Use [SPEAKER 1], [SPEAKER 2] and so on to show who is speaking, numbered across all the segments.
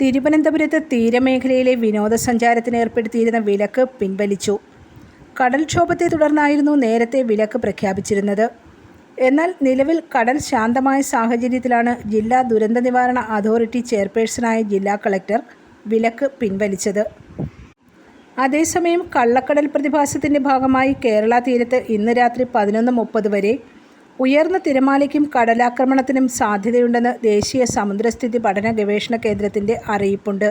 [SPEAKER 1] തിരുവനന്തപുരത്ത് തീരമേഖലയിലെ വിനോദസഞ്ചാരത്തിന് ഏർപ്പെടുത്തിയിരുന്ന വിലക്ക് പിൻവലിച്ചു. കടൽക്ഷോഭത്തെ തുടർന്നായിരുന്നു നേരത്തെ വിലക്ക് പ്രഖ്യാപിച്ചിരുന്നത്. എന്നാൽ നിലവിൽ കടൽ ശാന്തമായ സാഹചര്യത്തിലാണ് ജില്ലാ ദുരന്ത നിവാരണ അതോറിറ്റി ചെയർപേഴ്സണായ ജില്ലാ കളക്ടർ വിലക്ക് പിൻവലിച്ചത്. അതേസമയം കള്ളക്കടൽ പ്രതിഭാസത്തിന്റെ ഭാഗമായി കേരള തീരത്ത് ഇന്ന് രാത്രി പതിനൊന്ന് മുപ്പത് വരെ ഉയർന്ന തിരമാലയ്ക്കും കടലാക്രമണത്തിനും സാധ്യതയുണ്ടെന്ന് ദേശീയ സമുദ്രസ്ഥിതി പഠന ഗവേഷണ കേന്ദ്രത്തിന്റെ അറിയിപ്പുണ്ട്.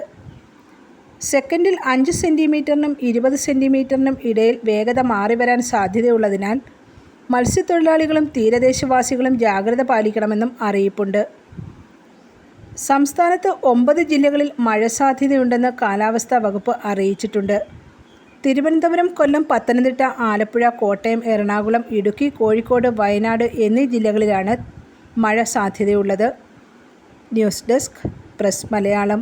[SPEAKER 1] സെക്കൻഡിൽ അഞ്ച് സെന്റിമീറ്ററിനും ഇരുപത് സെന്റിമീറ്ററിനും ഇടയിൽ വേഗത മാറിവരാൻ സാധ്യതയുള്ളതിനാൽ മത്സ്യത്തൊഴിലാളികളും തീരദേശവാസികളും ജാഗ്രത പാലിക്കണമെന്നും അറിയിപ്പുണ്ട്. സംസ്ഥാനത്ത് ഒമ്പത് ജില്ലകളിൽ മഴ സാധ്യതയുണ്ടെന്ന് കാലാവസ്ഥാ വകുപ്പ് അറിയിച്ചിട്ടുണ്ട്. തിരുവനന്തപുരം കൊല്ലം പത്തനംതിട്ട ആലപ്പുഴ കോട്ടയം എറണാകുളം ഇടുക്കി കോഴിക്കോട് വയനാട് എന്നീ ജില്ലകളിലാണ് മഴ സാധ്യതയുള്ളത്. News desk press Malayalam.